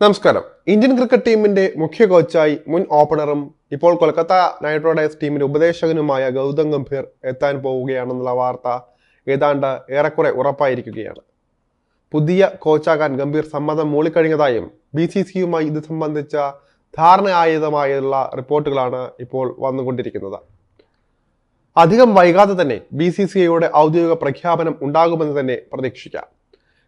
നമസ്കാരം. Indian cricket ടീമിന്റെ മുഖ്യ കോച്ചായി മുൻ ഓപ്പണറും ഇപ്പോൾ കൊൽക്കത്ത നൈറ്റ് റൈഡേഴ്സ് ടീമിന്റെ ഉപദേശകനുമായ ഗൗതം ഗംഭീർ എത്താൻ പോവുകയാണെന്നുള്ള വാർത്ത ഏതാണ്ട് ഏറെക്കുറെ ഉറപ്പായിരിക്കുകയാണ്. പുതിയ കോച്ചാകാൻ ഗംഭീർ സമ്മതം മൂളിക്കഴിഞ്ഞതായും ബി സി സിയുമായി ഇത് സംബന്ധിച്ച ധാരണയായതുമായുള്ള റിപ്പോർട്ടുകളാണ് ഇപ്പോൾ വന്നുകൊണ്ടിരിക്കുന്നത്. അധികം വൈകാതെ തന്നെ ബി സി സി ഐയുടെ ഔദ്യോഗിക പ്രഖ്യാപനം ഉണ്ടാകുമെന്ന് തന്നെ പ്രതീക്ഷിക്കാം.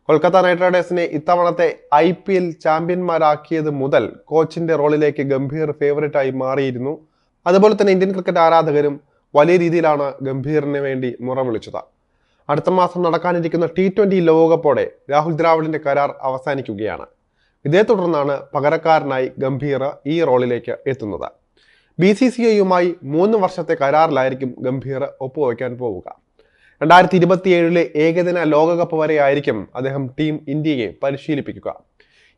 കൊൽക്കത്ത നൈറ്റ് റൈഡേഴ്സിനെ ഇത്തവണത്തെ ഐ പി എൽ ചാമ്പ്യന്മാരാക്കിയത് മുതൽ കോച്ചിന്റെ റോളിലേക്ക് ഗംഭീർ ഫേവറേറ്റായി മാറിയിരുന്നു. അതുപോലെ തന്നെ ഇന്ത്യൻ ക്രിക്കറ്റ് ആരാധകരും വലിയ രീതിയിലാണ് ഗംഭീറിന് വേണ്ടി മുറ വിളിച്ചത് അടുത്ത മാസം നടക്കാനിരിക്കുന്ന ടി ട്വന്റി ലോകകപ്പോടെ രാഹുൽ ദ്രാവിഡിന്റെ കരാർ അവസാനിക്കുകയാണ്. ഇതേ തുടർന്നാണ് പകരക്കാരനായി ഗംഭീർ ഈ റോളിലേക്ക് എത്തുന്നത്. ബി സി സി ഐയുമായി മൂന്ന് വർഷത്തെ കരാറിലായിരിക്കും ഗംഭീർ ഒപ്പുവയ്ക്കാൻ പോവുക. രണ്ടായിരത്തി ഇരുപത്തിയേഴിലെ ഏകദിന ലോകകപ്പ് വരെ ആയിരിക്കും അദ്ദേഹം ടീം ഇന്ത്യയെ പരിശീലിപ്പിക്കുക.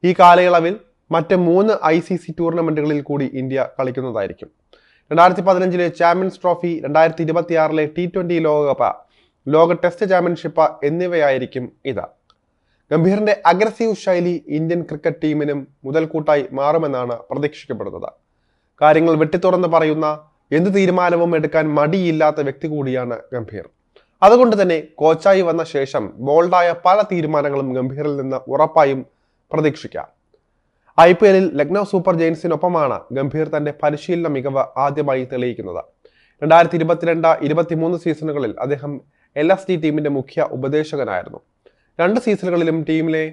ഈ കാലയളവിൽ മറ്റ് മൂന്ന് ഐ സി സി ടൂർണമെന്റുകളിൽ കൂടി ഇന്ത്യ കളിക്കുന്നതായിരിക്കും. രണ്ടായിരത്തി പതിനഞ്ചിലെ ചാമ്പ്യൻസ് ട്രോഫി രണ്ടായിരത്തി ഇരുപത്തിയാറിലെ ടി ട്വന്റി ലോകകപ്പ് ലോക ടെസ്റ്റ് ചാമ്പ്യൻഷിപ്പ് എന്നിവയായിരിക്കും ഇത്. ഗംഭീറിന്റെ അഗ്രസീവ് ശൈലി ഇന്ത്യൻ ക്രിക്കറ്റ് ടീമിനും മുതൽക്കൂട്ടായി മാറുമെന്നാണ് പ്രതീക്ഷിക്കപ്പെടുന്നത്. കാര്യങ്ങൾ വെട്ടിത്തുറന്ന് പറയുന്ന എന്ത് തീരുമാനവും എടുക്കാൻ മടിയില്ലാത്ത വ്യക്തി കൂടിയാണ് ഗംഭീർ. അതുകൊണ്ട് തന്നെ കോച്ചായി വന്ന ശേഷം ബോൾഡായ പല തീരുമാനങ്ങളും ഗംഭീറിൽ നിന്ന് ഉറപ്പായും പ്രതീക്ഷിക്കാം. ഐ പി എല്ലിൽ ലക്നൗ സൂപ്പർ ജെയിൻസിനൊപ്പമാണ് ഗംഭീർ തന്റെ പരിശീലന മികവ് ആദ്യമായി തെളിയിക്കുന്നത്. രണ്ടായിരത്തി ഇരുപത്തിരണ്ട് ഇരുപത്തിമൂന്ന് സീസണുകളിൽ അദ്ദേഹം എൽ എസ് ഡി ടീമിന്റെ മുഖ്യ ഉപദേശകനായിരുന്നു. രണ്ട് സീസണുകളിലും ടീമിലെ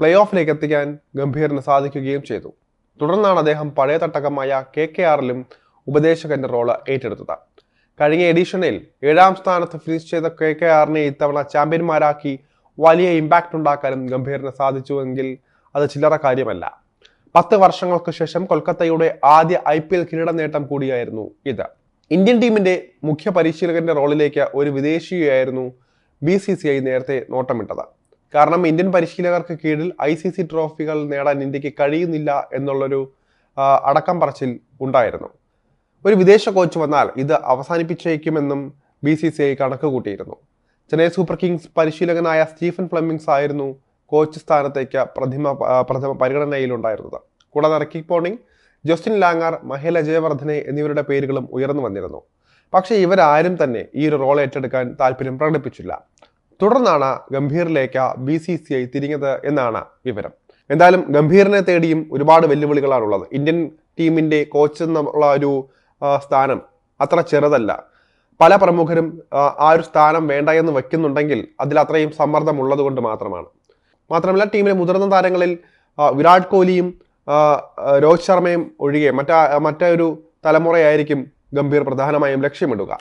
പ്ലേ ഓഫിലേക്ക് എത്തിക്കാൻ ഗംഭീറിന് സാധിക്കുകയും ചെയ്തു. തുടർന്നാണ് അദ്ദേഹം പഴയ തട്ടകമായ കെ കെ ആറിലും ഉപദേശകന്റെ റോൾ ഏറ്റെടുത്തത്. കഴിഞ്ഞ എഡിഷനിൽ ഏഴാം സ്ഥാനത്ത് ഫിനിഷ് ചെയ്ത കെ കെ ആറിനെ ഇത്തവണ ചാമ്പ്യന്മാരാക്കി വലിയ ഇമ്പാക്റ്റ് ഉണ്ടാക്കാനും ഗംഭീറിന് സാധിച്ചുവെങ്കിൽ അത് ചില്ലറ കാര്യമല്ല. പത്ത് വർഷങ്ങൾക്ക് ശേഷം കൊൽക്കത്തയുടെ ആദ്യ ഐ പി എൽ കിരീട നേട്ടം കൂടിയായിരുന്നു ഇത്. ഇന്ത്യൻ ടീമിന്റെ മുഖ്യ പരിശീലകന്റെ റോളിലേക്ക് ഒരു വിദേശിയായിരുന്നു ബി സി സി ഐ നേരത്തെ നോട്ടമിട്ടത്. കാരണം ഇന്ത്യൻ പരിശീലകർക്ക് കീഴിൽ ഐ സി സി ട്രോഫികൾ നേടാൻ ഇന്ത്യയ്ക്ക് കഴിയുന്നില്ല എന്നുള്ളൊരു അടക്കം പറച്ചിൽ ഉണ്ടായിരുന്നു. ഒരു വിദേശ കോച്ച് വന്നാൽ ഇത് അവസാനിപ്പിച്ചേക്കുമെന്നും ബി സി സി ഐ കണക്ക് കൂട്ടിയിരുന്നു ചെന്നൈ സൂപ്പർ കിങ്സ് പരിശീലകനായ സ്റ്റീഫൻ ഫ്ലമിങ്സ് ആയിരുന്നു കോച്ച് സ്ഥാനത്തേക്ക് പ്രഥമ പ്രഥമ പരിഗണനയിലുണ്ടായിരുന്നത്. കൂടാതെ Ricky Ponting Justin Langer Mahela Jayawardene എന്നിവരുടെ പേരുകളും ഉയർന്നു വന്നിരുന്നു. പക്ഷേ ഇവരാരും തന്നെ ഈ ഒരു റോൾ ഏറ്റെടുക്കാൻ താല്പര്യം പ്രകടിപ്പിച്ചില്ല. തുടർന്നാണ് ഗംഭീറിലേക്ക് ബി സി സി ഐ തിരിഞ്ഞത് എന്നാണ് വിവരം. എന്തായാലും ഗംഭീറിനെ തേടിയും ഒരുപാട് വെല്ലുവിളികളാണുള്ളത്. ഇന്ത്യൻ ടീമിന്റെ കോച്ച് എന്നുള്ള ഒരു സ്ഥാനം അത്ര ചെറുതല്ല. പല പ്രമുഖരും ആ, ഒരു സ്ഥാനം വേണ്ട എന്ന് വെക്കുന്നുണ്ടെങ്കിൽ അതിൽ അത്രയും സമ്മർദ്ദം ഉള്ളത് കൊണ്ട് മാത്രമാണ്. മാത്രമല്ല ടീമിലെ മുതിർന്ന താരങ്ങളിൽ വിരാട് കോഹ്ലിയും രോഹിത് ശർമ്മയും ഒഴികെ മറ്റാ മറ്റൊരു തലമുറയായിരിക്കും ഗംഭീർ പ്രധാനമായും ലക്ഷ്യമിടുക.